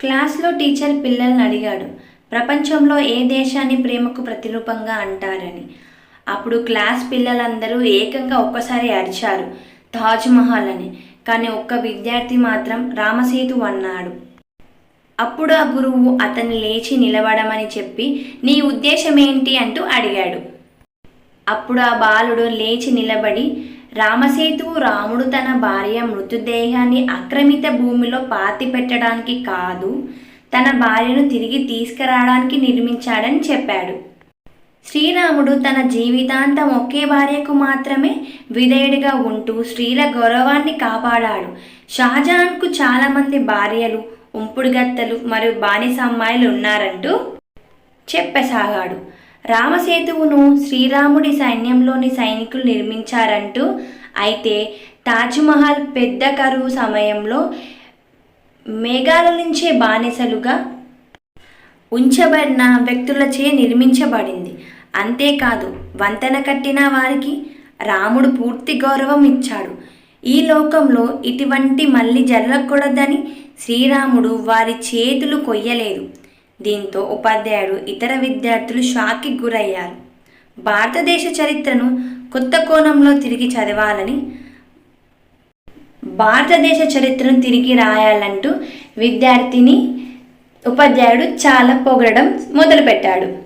క్లాస్లో టీచర్ పిల్లల్ని అడిగాడు. ప్రపంచంలో ఏ దేశాన్ని ప్రేమకు ప్రతిరూపంగా అంటారని? అప్పుడు క్లాస్ పిల్లలందరూ ఏకంగా ఒక్కసారి అరిచారు. తాజ్మహల్ అని. కానీ ఒక్క విద్యార్థి మాత్రం రామసేతు అన్నాడు. అప్పుడు ఆ గురువు అతన్ని లేచి నిలబడమని చెప్పి నీ ఉద్దేశం ఏంటి అంటూ అడిగాడు. అప్పుడు ఆ బాలుడు లేచి నిలబడి రామసేతువు రాముడు తన భార్య మృతదేహాన్ని ఆక్రమిత భూమిలో పాతి పెట్టడానికి కాదు తన భార్యను తిరిగి తీసుకురావడానికి నిర్మించాడని చెప్పాడు. శ్రీరాముడు తన జీవితాంతం ఒకే భార్యకు మాత్రమే విధేయుడిగా ఉంటూ స్త్రీల గౌరవాన్ని కాపాడాడు. షాజహాన్కు చాలామంది భార్యలు ఉంపుడుగత్తలు మరియు బానిస అమ్మాయిలు ఉన్నారంటూ చెప్పసాగాడు. రామసేతువును శ్రీరాముడి సైన్యంలోని సైనికులు నిర్మించారంటూ అయితే తాజ్మహల్ పెద్ద కరువు సమయంలో మేఘాల నుంచే బానిసలుగా ఉంచబడిన వ్యక్తులచే నిర్మించబడింది. అంతేకాదు వంతెన కట్టిన వారికి రాముడు పూర్తి గౌరవం ఇచ్చాడు. ఈ లోకంలో ఇటువంటి మళ్ళీ జరగకూడదని శ్రీరాముడు వారి చేతులు కొయ్యలేదు. దీంతో ఉపాధ్యాయుడు ఇతర విద్యార్థులు షాక్కి గురయ్యారు. భారతదేశ చరిత్రను కొత్త కోణంలో తిరిగి చదవాలని భారతదేశ చరిత్రను తిరిగి రాయాలంటూ విద్యార్థిని ఉపాధ్యాయుడు చాలా పొగడడం మొదలుపెట్టాడు.